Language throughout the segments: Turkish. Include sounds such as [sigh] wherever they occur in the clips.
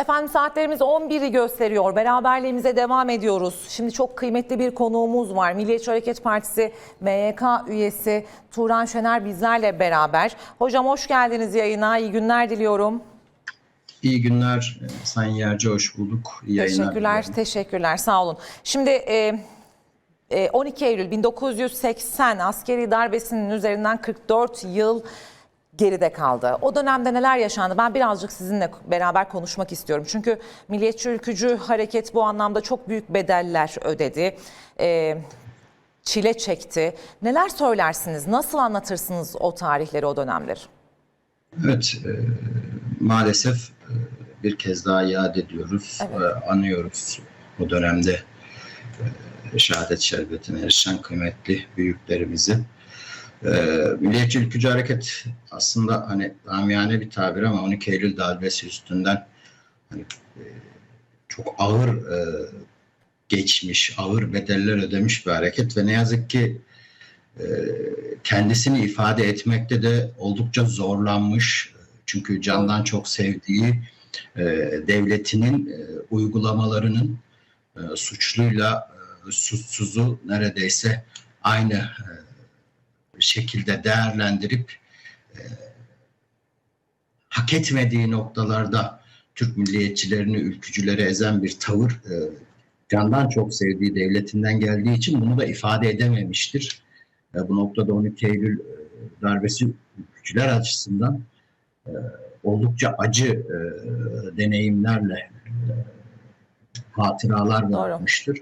Efendim saatlerimiz 11'i gösteriyor. Beraberliğimize devam ediyoruz. Şimdi çok kıymetli bir konuğumuz var. Milliyetçi Hareket Partisi MYK üyesi Turan Şener bizlerle beraber. Hocam hoş geldiniz yayına. İyi günler diliyorum. İyi günler e, Sayın Yerci, hoş bulduk. İyi Teşekkürler, dilerim. teşekkürler. Sağ olun. Şimdi e, e, 12 Eylül 1980 askeri darbesinin üzerinden 44 yıl geride kaldı. O dönemde neler yaşandı? Ben birazcık sizinle beraber konuşmak istiyorum. Çünkü Milliyetçi Ülkücü Hareket bu anlamda çok büyük bedeller ödedi. E, çile çekti. Neler söylersiniz? Nasıl anlatırsınız o tarihleri, o dönemleri? Evet, e, maalesef e, bir kez daha yad ediyoruz, Evet. e, anıyoruz o dönemde e, şehadet şerbetine erişen kıymetli büyüklerimizi. E, Milliyetçi Ülkücü Hareket aslında hani amiyane bir tabir ama 12 Eylül darbesi üstünden hani, e, çok ağır e, geçmiş, ağır bedeller ödemiş bir hareket ve ne yazık ki e, kendisini ifade etmekte de oldukça zorlanmış. Çünkü candan çok sevdiği e, devletinin e, uygulamalarının e, suçluyla e, suçsuzu neredeyse aynı e, şekilde değerlendirip e, hak etmediği noktalarda Türk milliyetçilerini, ülkücüleri ezen bir tavır e, candan çok sevdiği devletinden geldiği için bunu da ifade edememiştir. E, bu noktada 12 Eylül e, darbesi ülkücüler açısından e, oldukça acı e, deneyimlerle e, hatıralar bırakmıştır.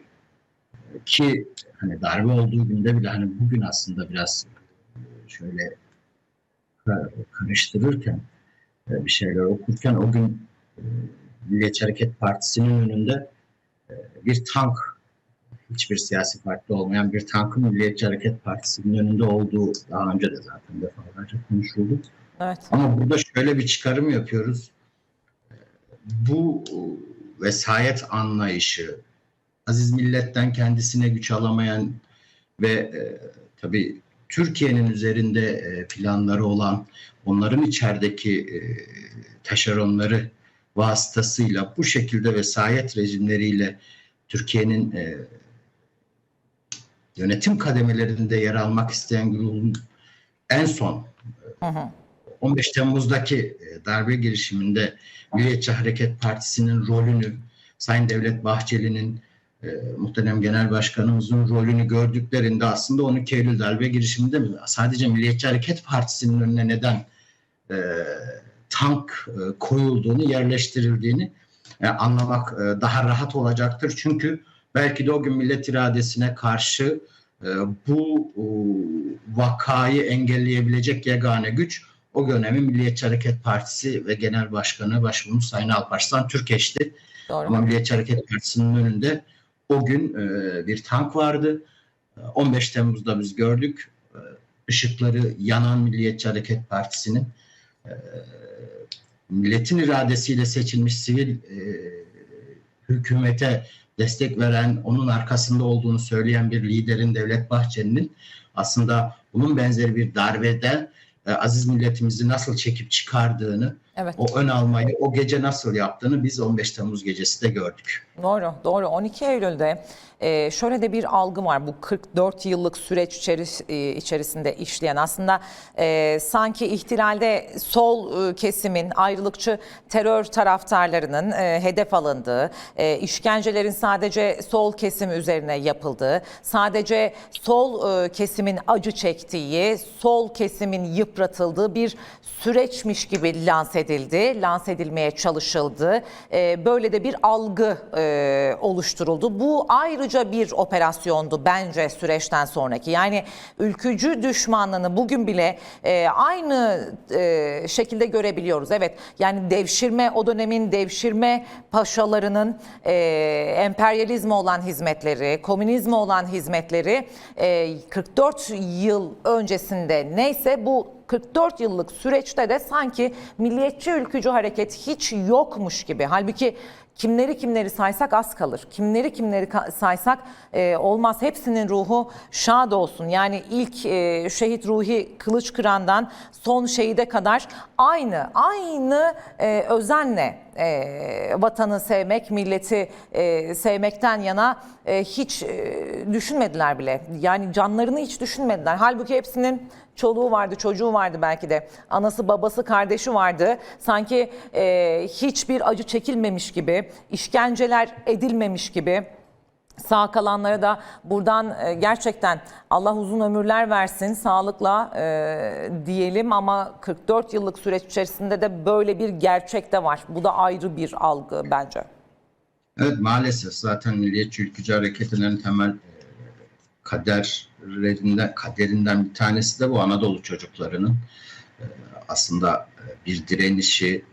Ki hani darbe olduğu günde bile hani bugün aslında biraz şöyle ka- karıştırırken e, bir şeyler okurken o gün e, Milliyetçi Hareket Partisi'nin önünde e, bir tank hiçbir siyasi parti olmayan bir tankın Milliyetçi Hareket Partisi'nin önünde olduğu daha önce de zaten defalarca konuşuldu. Evet. Ama burada şöyle bir çıkarım yapıyoruz. Bu vesayet anlayışı, aziz milletten kendisine güç alamayan ve e, tabii Türkiye'nin üzerinde e, planları olan onların içerideki e, taşeronları vasıtasıyla bu şekilde vesayet rejimleriyle Türkiye'nin e, yönetim kademelerinde yer almak isteyen grubun en son Hı hı. 15 Temmuz'daki darbe girişiminde Milliyetçi Hareket Partisi'nin rolünü, Sayın Devlet Bahçeli'nin, e, muhterem Genel Başkanımızın rolünü gördüklerinde aslında 12 Eylül darbe girişiminde sadece Milliyetçi Hareket Partisi'nin önüne neden e, tank e, koyulduğunu, yerleştirildiğini e, anlamak e, daha rahat olacaktır. Çünkü belki de o gün millet iradesine karşı e, bu e, vakayı engelleyebilecek yegane güç o dönemin Milliyetçi Hareket Partisi ve Genel Başkanı Başbuğumuz Sayın Alparslan Türkeş'ti. Doğru. Ama Milliyetçi Hareket Partisi'nin önünde o gün e, bir tank vardı. E, 15 Temmuz'da biz gördük. E, ışıkları yanan Milliyetçi Hareket Partisi'nin e, milletin iradesiyle seçilmiş sivil e, hükümete destek veren, onun arkasında olduğunu söyleyen bir liderin Devlet Bahçeli'nin aslında bunun benzeri bir darbeden e, aziz milletimizi nasıl çekip çıkardığını, Evet. o ön almayı o gece nasıl yaptığını biz 15 Temmuz gecesi de gördük. Doğru, doğru. 12 Eylül'de e, şöyle de bir algı var bu 44 yıllık süreç içeris- e, içerisinde işleyen aslında e, sanki ihtilalde sol e, kesimin ayrılıkçı terör taraftarlarının e, hedef alındığı, e, işkencelerin sadece sol kesim üzerine yapıldığı, sadece sol e, kesimin acı çektiği, sol kesimin yıpratıldığı bir süreçmiş gibi lanse edildi, lanse edilmeye çalışıldı. E, böyle de bir algı e, oluşturuldu. Bu ayrıca bir operasyondu bence süreçten sonraki. Yani ülkücü düşmanlığını bugün bile e, aynı e, şekilde görebiliyoruz. Evet yani devşirme o dönemin devşirme paşalarının e, emperyalizme olan hizmetleri, komünizme olan hizmetleri e, 44 yıl öncesinde neyse bu 44 yıllık süreçte de sanki milliyetçi ülkücü hareket hiç yokmuş gibi. Halbuki kimleri kimleri saysak az kalır. Kimleri kimleri saysak e, olmaz. Hepsinin ruhu şad olsun. Yani ilk e, şehit Ruhi Kılıçkıran'dan son şehide kadar aynı aynı e, özenle e, vatanı sevmek, milleti e, sevmekten yana e, hiç e, düşünmediler bile. Yani canlarını hiç düşünmediler. Halbuki hepsinin çoluğu vardı, çocuğu vardı belki de. Anası, babası, kardeşi vardı. Sanki e, hiçbir acı çekilmemiş gibi, işkenceler edilmemiş gibi. Sağ kalanlara da buradan e, gerçekten Allah uzun ömürler versin, sağlıkla e, diyelim ama 44 yıllık süreç içerisinde de böyle bir gerçek de var. Bu da ayrı bir algı bence. Evet maalesef zaten Milliyetçi Ülkücü Hareketi'nin temel kaderlerinden, kaderinden bir tanesi de bu Anadolu çocuklarının e, aslında e, bir direnişi,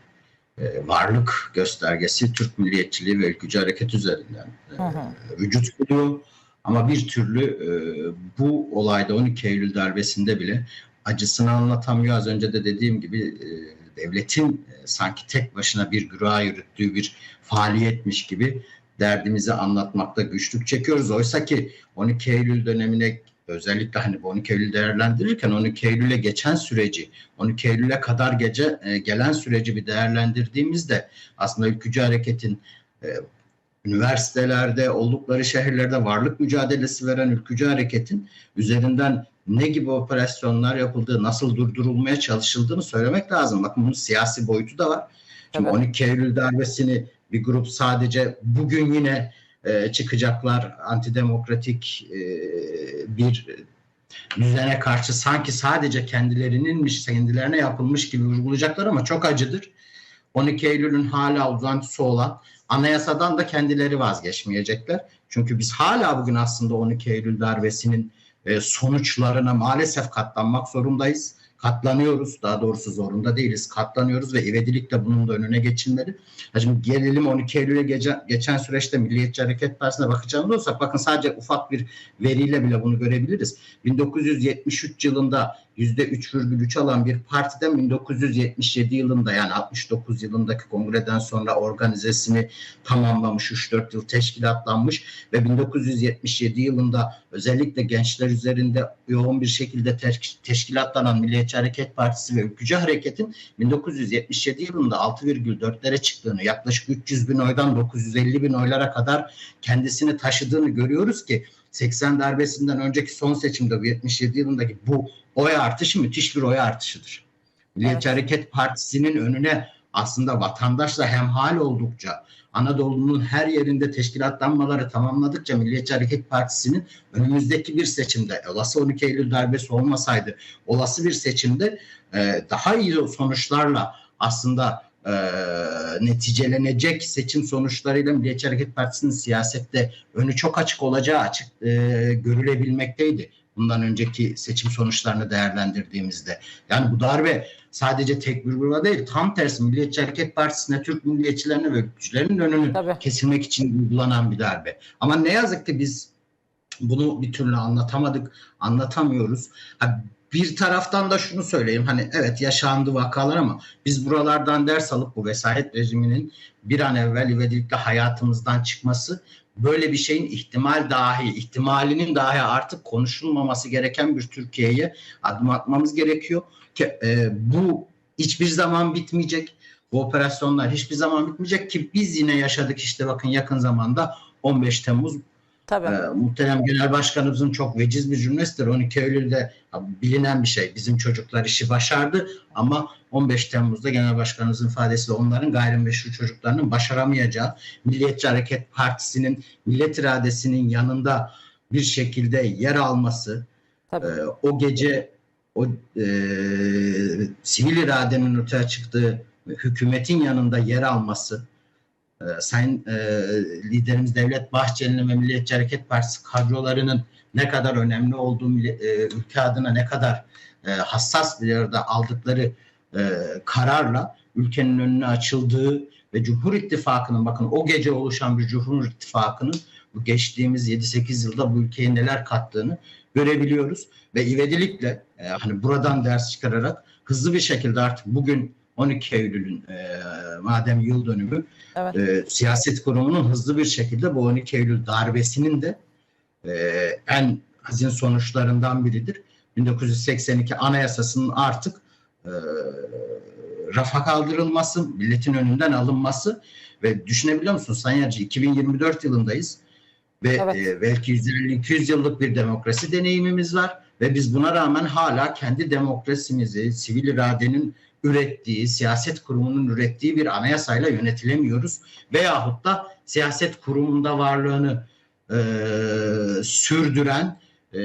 e, varlık göstergesi Türk milliyetçiliği ve ülkücü hareket üzerinden Hı hı. vücut buluyor. Ama bir türlü bu olayda 12 Eylül darbesinde bile acısını anlatamıyor. Az önce de dediğim gibi devletin sanki tek başına bir güruha yürüttüğü bir faaliyetmiş gibi derdimizi anlatmakta güçlük çekiyoruz. Oysa ki 12 Eylül dönemine özellikle hani bu 12 Eylül değerlendirirken 12 Eylül'e geçen süreci, 12 Eylül'e kadar gece e, gelen süreci bir değerlendirdiğimizde aslında ülkücü hareketin e, üniversitelerde, oldukları şehirlerde varlık mücadelesi veren ülkücü hareketin üzerinden ne gibi operasyonlar yapıldığı, nasıl durdurulmaya çalışıldığını söylemek lazım. Bakın bunun siyasi boyutu da var. Şimdi Tabii. 12 Eylül darbesini bir grup sadece bugün yine e, çıkacaklar antidemokratik e, bir düzene karşı sanki sadece kendilerininmiş, kendilerine yapılmış gibi vurgulayacaklar ama çok acıdır. 12 Eylül'ün hala uzantısı olan anayasadan da kendileri vazgeçmeyecekler. Çünkü biz hala bugün aslında 12 Eylül darbesinin e, sonuçlarına maalesef katlanmak zorundayız. Katlanıyoruz. Daha doğrusu zorunda değiliz. Katlanıyoruz ve ivedilikle bunun da önüne geçilmeli. Ha Şimdi gelelim 12 Eylül'e geçen, süreçte Milliyetçi Hareket Partisi'ne bakacağımız olursak bakın sadece ufak bir veriyle bile bunu görebiliriz. 1973 yılında %3,3 alan bir partiden 1977 yılında yani 69 yılındaki kongreden sonra organizesini tamamlamış, 3-4 yıl teşkilatlanmış ve 1977 yılında özellikle gençler üzerinde yoğun bir şekilde teş- teşkilatlanan Milliyetçi Hareket Partisi ve Ülkücü Hareket'in 1977 yılında 6,4'lere çıktığını, yaklaşık 300 bin oydan 950 bin oylara kadar kendisini taşıdığını görüyoruz ki 80 darbesinden önceki son seçimde bu 77 yılındaki bu oy artışı müthiş bir oy artışıdır. Milliyetçi Evet. Hareket Partisi'nin önüne aslında vatandaşla hemhal oldukça Anadolu'nun her yerinde teşkilatlanmaları tamamladıkça Milliyetçi Hareket Partisi'nin önümüzdeki bir seçimde olası 12 Eylül darbesi olmasaydı olası bir seçimde e, daha iyi sonuçlarla aslında e, neticelenecek seçim sonuçlarıyla Milliyetçi Hareket Partisi'nin siyasette önü çok açık olacağı açık e, görülebilmekteydi. Bundan önceki seçim sonuçlarını değerlendirdiğimizde. Yani bu darbe sadece tek bir gruba değil tam tersi Milliyetçi Hareket Partisi'ne Türk milliyetçilerine ve ülkücülerin önünü Tabii. kesilmek için uygulanan bir darbe. Ama ne yazık ki biz bunu bir türlü anlatamadık, anlatamıyoruz. Ha, bir taraftan da şunu söyleyeyim hani evet yaşandı vakalar ama biz buralardan ders alıp bu vesayet rejiminin bir an evvel ivedilikle hayatımızdan çıkması böyle bir şeyin ihtimal dahi, ihtimalinin dahi artık konuşulmaması gereken bir Türkiye'ye adım atmamız gerekiyor ki e, bu hiçbir zaman bitmeyecek. Bu operasyonlar hiçbir zaman bitmeyecek ki biz yine yaşadık işte bakın yakın zamanda 15 Temmuz Tabii. ee, muhterem Genel Başkanımızın çok veciz bir cümlesidir. 12 Eylül'de bilinen bir şey. Bizim çocuklar işi başardı ama 15 Temmuz'da Genel Başkanımızın ifadesiyle onların gayrimeşru çocuklarının başaramayacağı Milliyetçi Hareket Partisi'nin millet iradesinin yanında bir şekilde yer alması, Tabii. ee, o gece o e, sivil iradenin ortaya çıktığı hükümetin yanında yer alması e, Sayın e, liderimiz Devlet Bahçeli'nin ve Milliyetçi Hareket Partisi kadrolarının ne kadar önemli olduğu e, ülke adına ne kadar e, hassas bir yerde aldıkları e, kararla ülkenin önüne açıldığı ve Cumhur İttifakı'nın bakın o gece oluşan bir Cumhur İttifakı'nın bu geçtiğimiz 7-8 yılda bu ülkeye neler kattığını görebiliyoruz. Ve ivedilikle e, hani buradan ders çıkararak hızlı bir şekilde artık bugün 12 Eylül'ün e, madem yıl dönümü Evet. e, siyaset kurumunun hızlı bir şekilde bu 12 Eylül darbesinin de e, en hazin sonuçlarından biridir. 1982 Anayasası'nın artık e, rafa kaldırılması, milletin önünden alınması ve düşünebiliyor musun Sayın Yarcı 2024 yılındayız ve Evet. e, belki 150-200 yıllık bir demokrasi deneyimimiz var ve biz buna rağmen hala kendi demokrasimizi sivil iradenin ürettiği, siyaset kurumunun ürettiği bir anayasayla yönetilemiyoruz veyahut da siyaset kurumunda varlığını e, sürdüren e,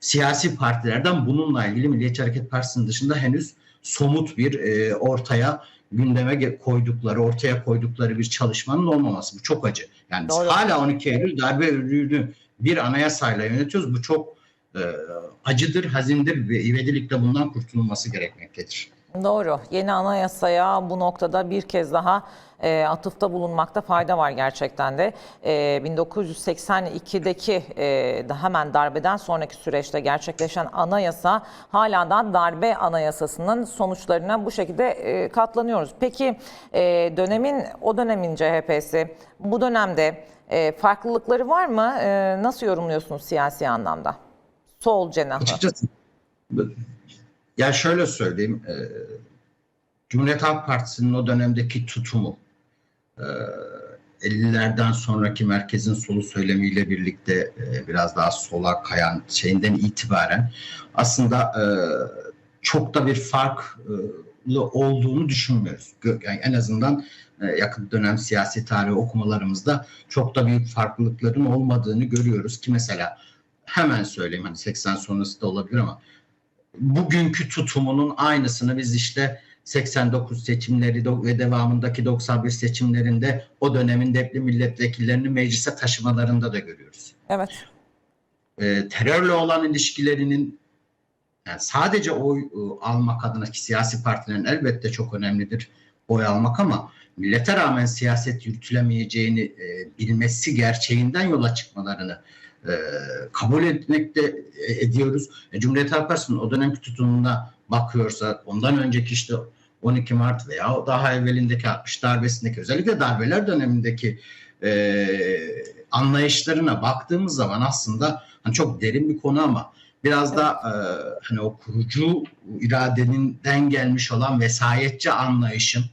siyasi partilerden bununla ilgili Milliyetçi Hareket Partisi'nin dışında henüz somut bir e, ortaya gündeme koydukları, ortaya koydukları bir çalışmanın olmaması. Bu çok acı. Yani biz Doğru. hala 12 Eylül darbe örgütünü bir anayasayla yönetiyoruz. Bu çok e, acıdır, hazindir ve ivedilikle bundan kurtulması gerekmektedir. Doğru. Yeni anayasaya bu noktada bir kez daha e, atıfta bulunmakta fayda var gerçekten de. E, 1982'deki e, da hemen darbeden sonraki süreçte gerçekleşen anayasa hala da darbe anayasasının sonuçlarına bu şekilde e, katlanıyoruz. Peki e, dönemin o dönemin CHP'si bu dönemde e, farklılıkları var mı? E, nasıl yorumluyorsunuz siyasi anlamda? Sol cenahı. Açıkçası ya şöyle söyleyeyim. E, Cumhuriyet Halk Partisi'nin o dönemdeki tutumu e, 50'lerden sonraki merkezin solu söylemiyle birlikte e, biraz daha sola kayan şeyinden itibaren aslında e, çok da bir farklı olduğunu düşünmüyoruz. Yani en azından e, yakın dönem siyasi tarihi okumalarımızda çok da büyük farklılıkların olmadığını görüyoruz ki mesela hemen söyleyeyim hani 80 sonrası da olabilir ama bugünkü tutumunun aynısını biz işte 89 seçimleri ve devamındaki 91 seçimlerinde o dönemin depli milletvekillerini meclise taşımalarında da görüyoruz. Evet. Ee, terörle olan ilişkilerinin yani sadece oy e, almak adına ki siyasi partilerin elbette çok önemlidir oy almak ama millete rağmen siyaset yürütülemeyeceğini e, bilmesi gerçeğinden yola çıkmalarını e, kabul etmekte e, ediyoruz. E, Cumhuriyet Halk Partisi'nin o dönemki tutumuna bakıyorsa ondan önceki işte 12 Mart veya daha evvelindeki 60 darbesindeki özellikle darbeler dönemindeki e, anlayışlarına baktığımız zaman aslında hani çok derin bir konu ama biraz da e, hani o kurucu iradeninden gelmiş olan vesayetçi anlayışın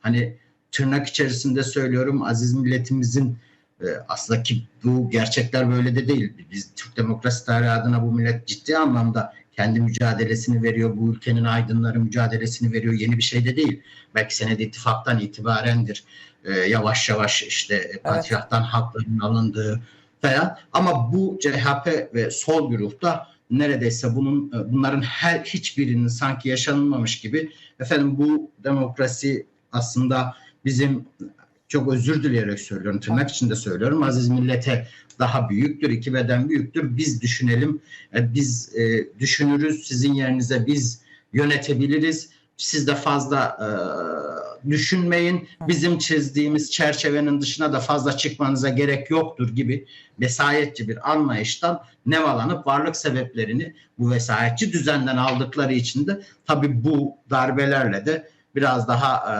hani tırnak içerisinde söylüyorum aziz milletimizin e, aslında ki bu gerçekler böyle de değil. Biz Türk demokrasi tarihi adına bu millet ciddi anlamda kendi mücadelesini veriyor. Bu ülkenin aydınları mücadelesini veriyor. Yeni bir şey de değil. Belki senede ittifaktan itibarendir. E, yavaş yavaş işte e, patriarktan hakların alındığı falan. Ama bu CHP ve sol grupta neredeyse bunun e, bunların her hiçbirinin sanki yaşanılmamış gibi efendim bu demokrasi aslında bizim çok özür dileyerek söylüyorum, tırnak içinde söylüyorum. Aziz millete daha büyüktür, iki beden büyüktür. Biz düşünelim, e, biz e, düşünürüz, sizin yerinize biz yönetebiliriz. Siz de fazla e, düşünmeyin. Bizim çizdiğimiz çerçevenin dışına da fazla çıkmanıza gerek yoktur gibi vesayetçi bir anlayıştan nemalanıp varlık sebeplerini bu vesayetçi düzenden aldıkları için de tabii bu darbelerle de biraz daha e,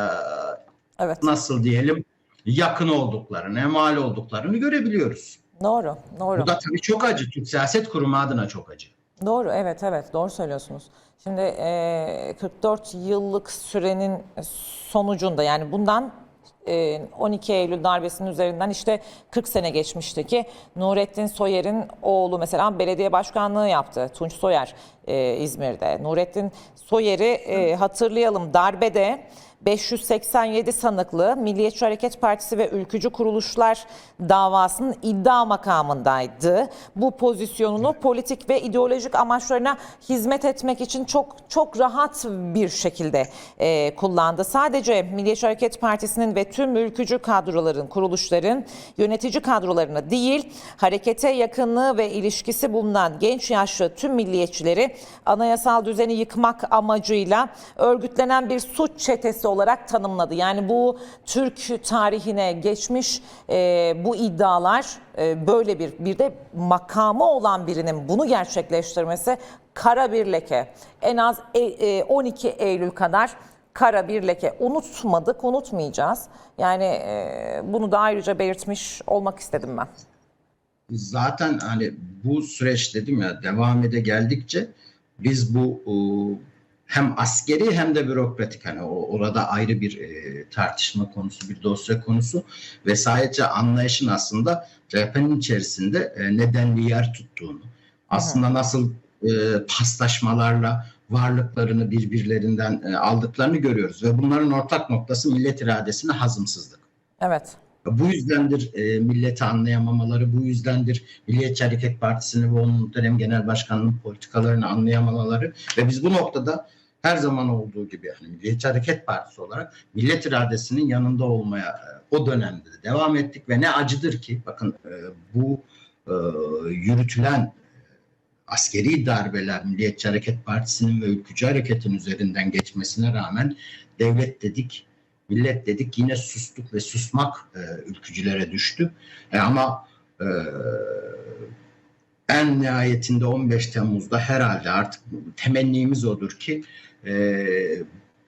Evet. nasıl diyelim yakın olduklarını, emal olduklarını görebiliyoruz. Doğru. Doğru. Bu da tabii çok acı. Türk Siyaset Kurumu adına çok acı. Doğru, evet, evet, doğru söylüyorsunuz. Şimdi e, 44 yıllık sürenin sonucunda yani bundan e, 12 Eylül darbesinin üzerinden işte 40 sene geçmişti ki Nurettin Soyer'in oğlu mesela belediye başkanlığı yaptı. Tunç Soyer e, İzmir'de. Nurettin Soyer'i e, hatırlayalım darbede 587 sanıklı Milliyetçi Hareket Partisi ve Ülkücü Kuruluşlar davasının iddia makamındaydı. Bu pozisyonunu politik ve ideolojik amaçlarına hizmet etmek için çok çok rahat bir şekilde e, kullandı. Sadece Milliyetçi Hareket Partisi'nin ve tüm ülkücü kadroların, kuruluşların yönetici kadrolarını değil, harekete yakınlığı ve ilişkisi bulunan genç yaşlı tüm milliyetçileri anayasal düzeni yıkmak amacıyla örgütlenen bir suç çetesi olarak tanımladı. Yani bu Türk tarihine geçmiş e, bu iddialar e, böyle bir bir de makamı olan birinin bunu gerçekleştirmesi kara bir leke. En az e, e, 12 Eylül kadar kara bir leke. Unutmadık, unutmayacağız. Yani e, bunu da ayrıca belirtmiş olmak istedim ben. Zaten hani bu süreç dedim ya devam ede geldikçe biz bu e, hem askeri hem de bürokratik hani orada ayrı bir e, tartışma konusu, bir dosya konusu vesayetçi anlayışın aslında CHP'nin içerisinde e, nedenli yer tuttuğunu, aslında nasıl e, paslaşmalarla varlıklarını birbirlerinden e, aldıklarını görüyoruz ve bunların ortak noktası millet iradesine hazımsızlık. Evet. Bu yüzdendir e, milleti anlayamamaları, bu yüzdendir Milliyetçi Hareket Partisi'ni ve onun dönem genel başkanının politikalarını anlayamamaları ve biz bu noktada her zaman olduğu gibi yani Milliyetçi Hareket Partisi olarak millet iradesinin yanında olmaya e, o dönemde de devam ettik ve ne acıdır ki bakın e, bu e, yürütülen askeri darbeler Milliyetçi Hareket Partisi'nin ve Ülkücü Hareket'in üzerinden geçmesine rağmen devlet dedik, millet dedik yine sustuk ve susmak ülkücülere düştü. E, ama en nihayetinde 15 Temmuz'da herhalde artık temennimiz odur ki e,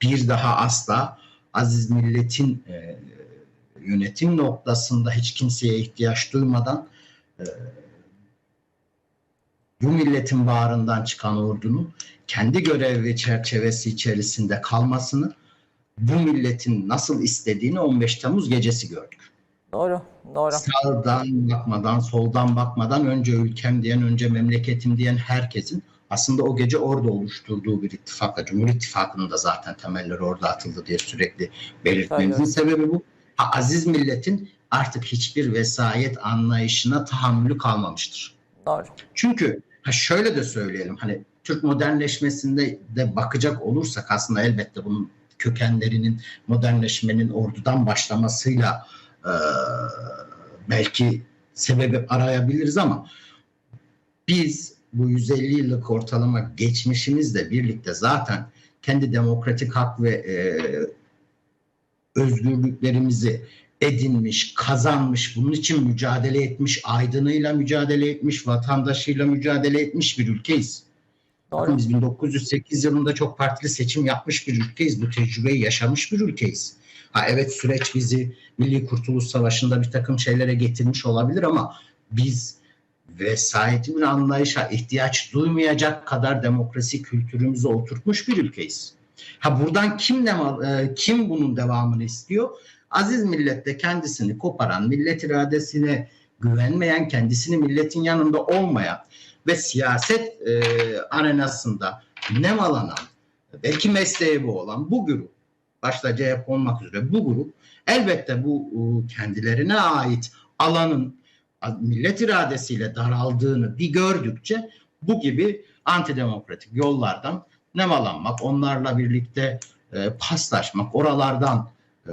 bir daha asla aziz milletin e, yönetim noktasında hiç kimseye ihtiyaç duymadan e, bu milletin bağrından çıkan ordunun kendi görev ve çerçevesi içerisinde kalmasını bu milletin nasıl istediğini 15 Temmuz gecesi gördük. Doğru. Doğru. Sağdan bakmadan, soldan bakmadan önce ülkem diyen, önce memleketim diyen herkesin aslında o gece orada oluşturduğu bir ittifakla, Cumhur İttifakı'nın da zaten temelleri orada atıldı diye sürekli belirtmemizin sebebi bu. Ha, aziz milletin artık hiçbir vesayet anlayışına tahammülü kalmamıştır. Doğru. Çünkü ha şöyle de söyleyelim hani Türk modernleşmesinde de bakacak olursak aslında elbette bunun kökenlerinin modernleşmenin ordudan başlamasıyla e, belki sebebi arayabiliriz ama biz bu 150 yıllık ortalama geçmişimizle birlikte zaten kendi demokratik hak ve e, özgürlüklerimizi edinmiş, kazanmış, bunun için mücadele etmiş, aydınıyla mücadele etmiş, vatandaşıyla mücadele etmiş bir ülkeyiz. Bakın Doğru. biz 1908 yılında çok partili seçim yapmış bir ülkeyiz. Bu tecrübeyi yaşamış bir ülkeyiz. Ha evet süreç bizi Milli Kurtuluş Savaşı'nda bir takım şeylere getirmiş olabilir ama biz vesayeti bir anlayışa ihtiyaç duymayacak kadar demokrasi kültürümüzü oturtmuş bir ülkeyiz. Ha buradan kim ne kim bunun devamını istiyor? Aziz millette kendisini koparan, millet iradesine güvenmeyen, kendisini milletin yanında olmayan ve siyaset e, arenasında nemalanan, belki mesleği bu olan bu grup, başta CHP olmak üzere bu grup elbette bu e, kendilerine ait alanın millet iradesiyle daraldığını bir gördükçe bu gibi antidemokratik yollardan nemalanmak, onlarla birlikte e, paslaşmak, oralardan e,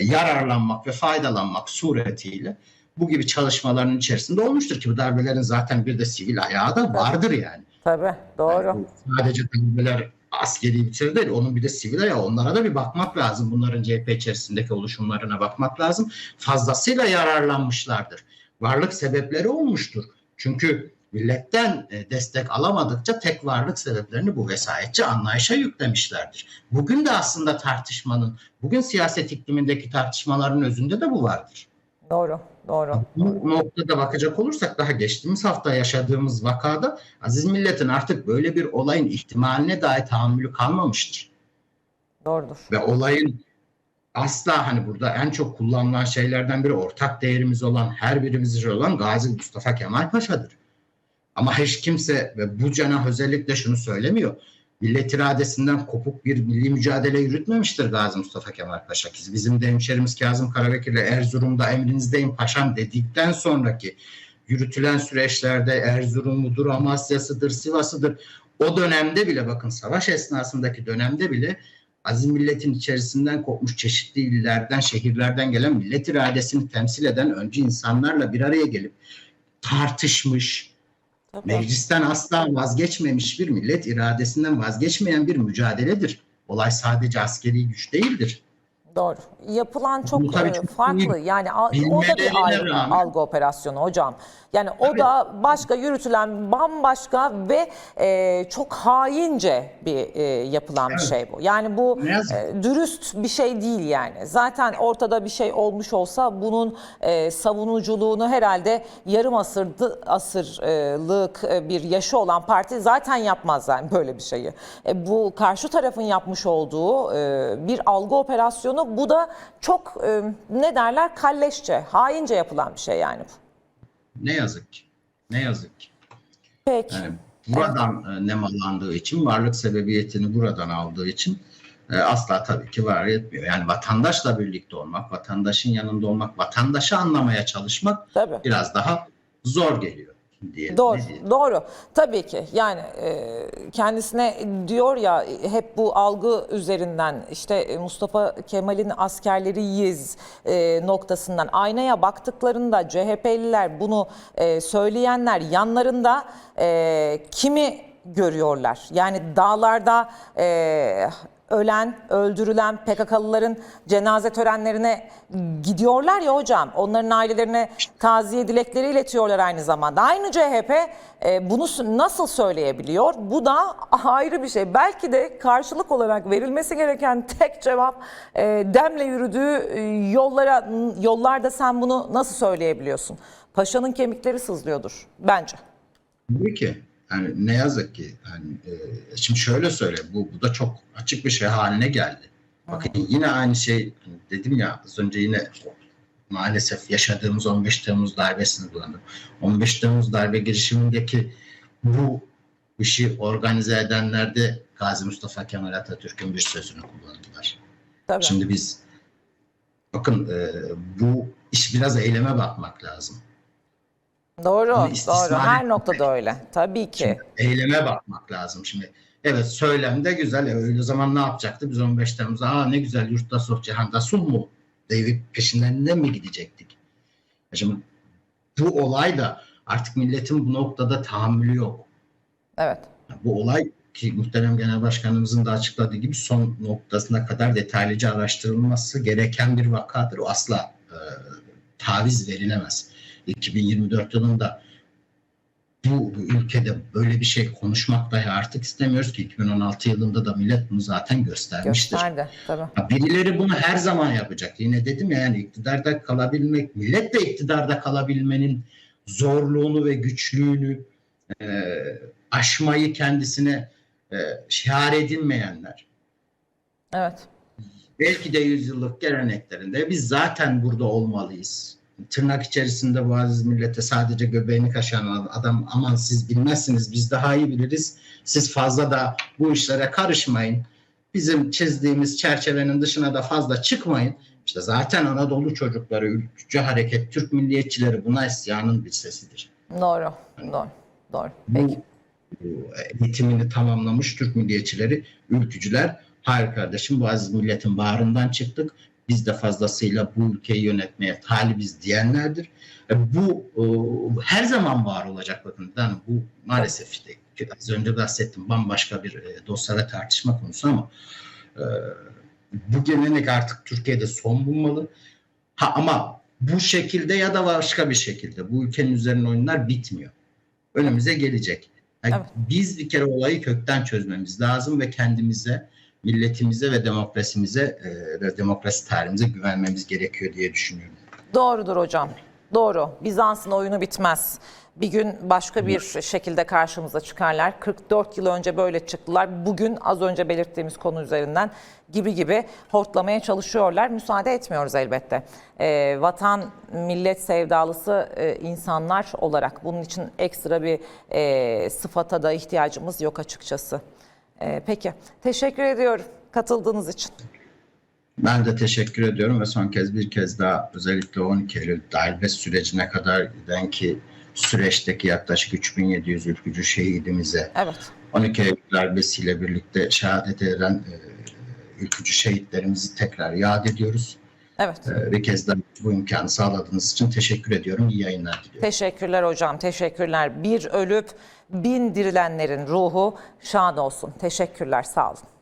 yararlanmak ve faydalanmak suretiyle bu gibi çalışmaların içerisinde olmuştur ki bu darbelerin zaten bir de sivil ayağı da vardır yani. Tabii. Doğru. Yani sadece darbeler askeri bir şey değil, onun bir de sivil ayağı. Onlara da bir bakmak lazım. Bunların CHP içerisindeki oluşumlarına bakmak lazım. Fazlasıyla yararlanmışlardır. Varlık sebepleri olmuştur. Çünkü milletten e, destek alamadıkça tek varlık sebeplerini bu vesayetçi anlayışa yüklemişlerdir. Bugün de aslında tartışmanın, bugün siyaset iklimindeki tartışmaların özünde de bu vardır. Doğru. Doğru. Bu noktada bakacak olursak daha geçtiğimiz hafta yaşadığımız vakada aziz milletin artık böyle bir olayın ihtimaline dahi tahammülü kalmamıştır. Doğrudur. Ve olayın asla hani burada en çok kullanılan şeylerden biri ortak değerimiz olan her birimizce olan Gazi Mustafa Kemal Paşa'dır. Ama hiç kimse ve bu cenah özellikle şunu söylemiyor. Millet iradesinden kopuk bir milli mücadele yürütmemiştir Gazi Mustafa Kemal Paşa. Bizim de hemşerimiz Kazım Karabekir'le Erzurum'da emrinizdeyim paşam dedikten sonraki yürütülen süreçlerde Erzurum'udur, Amasya'sıdır, Sivas'ıdır. O dönemde bile bakın savaş esnasındaki dönemde bile aziz milletin içerisinden kopmuş çeşitli illerden, şehirlerden gelen millet iradesini temsil eden önce insanlarla bir araya gelip tartışmış, Tabii. Meclisten asla vazgeçmemiş bir millet iradesinden vazgeçmeyen bir mücadeledir. Olay sadece askeri güç değildir. Doğru. Yapılan çok Bu tabii e, çok farklı. iyi Yani o da bir algı, algı operasyonu hocam. Yani o da başka yürütülen bambaşka ve e, çok haince bir e, yapılan bir Evet. şey bu. Yani bu e, dürüst bir şey değil yani. Zaten ortada bir şey olmuş olsa bunun e, savunuculuğunu herhalde yarım asırdı, asırlık e, bir yaşı olan parti zaten yapmaz yani böyle bir şeyi. E, bu karşı tarafın yapmış olduğu e, bir algı operasyonu bu da çok e, ne derler kalleşçe, haince yapılan bir şey yani bu. Ne yazık ki. Ne yazık ki. Peki. Yani buradan e, nemalandığı için, varlık sebebiyetini buradan aldığı için e, asla tabii ki var etmiyor. Yani vatandaşla birlikte olmak, vatandaşın yanında olmak, vatandaşı anlamaya çalışmak Tabii. biraz daha zor geliyor diye. Doğru, doğru. Tabii ki yani e, kendisine diyor ya hep bu algı üzerinden işte e, Mustafa Kemal'in askerleriyiz e, noktasından aynaya baktıklarında CHP'liler bunu e, söyleyenler yanlarında e, kimi görüyorlar? Yani dağlarda e, ölen, öldürülen PKK'lıların cenaze törenlerine gidiyorlar ya hocam. Onların ailelerine taziye dilekleri iletiyorlar aynı zamanda. Aynı CHP e, bunu nasıl söyleyebiliyor? Bu da [laughs] ayrı bir şey. Belki de karşılık olarak verilmesi gereken tek cevap e, demle yürüdüğü e, yollara yollarda sen bunu nasıl söyleyebiliyorsun? Paşanın kemikleri sızlıyordur bence. Tabii ki. Yani ne yazık ki. Yani, e, şimdi şöyle söyle. Bu, bu da çok açık bir şey haline geldi. Bakın yine aynı şey hani dedim ya az önce yine maalesef yaşadığımız 15 Temmuz darbesini kullandım. 15 Temmuz darbe girişimindeki bu işi organize edenler de Gazi Mustafa Kemal Atatürk'ün bir sözünü kullandılar. Tabii. Şimdi biz bakın e, bu iş biraz eyleme bakmak lazım. Doğru, doğru. Her noktada öyle. Tabii ki. eyleme bakmak lazım şimdi. Evet söylemde güzel. E, öyle zaman ne yapacaktı? Biz 15 Temmuz'da aa ne güzel yurtta sof cihanda sun mu? Deyip peşinden mi gidecektik? E Şimdi bu olay da artık milletin bu noktada tahammülü yok. Evet. Bu olay ki muhterem genel başkanımızın da açıkladığı gibi son noktasına kadar detaylıca araştırılması gereken bir vakadır. O asla e, taviz verilemez. 2024 yılında bu ülkede böyle bir şey konuşmak dahi artık istemiyoruz ki 2016 yılında da millet bunu zaten göstermiştir. Gösterdi. Tabii. Birileri bunu her zaman yapacak. Yine dedim ya yani iktidarda kalabilmek, millet de iktidarda kalabilmenin zorluğunu ve güçlüğünü e, aşmayı kendisine e, şiar edinmeyenler. Evet. Belki de yüzyıllık geleneklerinde biz zaten burada olmalıyız. Tırnak içerisinde bu aziz millete sadece göbeğini kaşıyan adam aman siz bilmezsiniz biz daha iyi biliriz. Siz fazla da bu işlere karışmayın. Bizim çizdiğimiz çerçevenin dışına da fazla çıkmayın. İşte zaten Anadolu çocukları, ülkücü hareket, Türk milliyetçileri buna isyanın bir sesidir. Doğru. Doğru. Doğru. Bu, Peki. bu eğitimini tamamlamış Türk milliyetçileri, ülkücüler, hayır kardeşim bu aziz milletin bağrından çıktık. Biz de fazlasıyla bu ülkeyi yönetmeye talibiz diyenlerdir. E, bu e, her zaman var olacak bakın. Yani bu maalesef işte az önce bahsettim bambaşka bir e, dosya ve tartışma konusu ama bu gelenek artık Türkiye'de son bulmalı. Ha ama bu şekilde ya da başka bir şekilde bu ülkenin üzerine oyunlar bitmiyor. Önümüze gelecek. Yani Evet. Biz bir kere olayı kökten çözmemiz lazım ve kendimize, milletimize ve demokrasimize e, ve demokrasi tarihimize güvenmemiz gerekiyor diye düşünüyorum. Doğrudur hocam. Doğru. Bizans'ın oyunu bitmez. Bir gün başka bir şekilde karşımıza çıkarlar. 44 yıl önce böyle çıktılar. Bugün az önce belirttiğimiz konu üzerinden gibi gibi hortlamaya çalışıyorlar. Müsaade etmiyoruz elbette. Ee, vatan, millet sevdalısı e, insanlar olarak bunun için ekstra bir e, sıfata da ihtiyacımız yok açıkçası. E, peki. Teşekkür ediyorum katıldığınız için. Ben de teşekkür ediyorum ve son kez bir kez daha özellikle 12 Eylül darbe sürecine kadar giden ki süreçteki yaklaşık 3700 ülkücü şehidimize Evet. 12 Eylül darbesiyle birlikte şehadet eden e, ülkücü şehitlerimizi tekrar yad ediyoruz. Evet. E, bir kez daha bu imkanı sağladığınız için teşekkür ediyorum. İyi yayınlar diliyorum. Teşekkürler hocam, teşekkürler. Bir ölüp bin dirilenlerin ruhu şad olsun. Teşekkürler, sağ olun.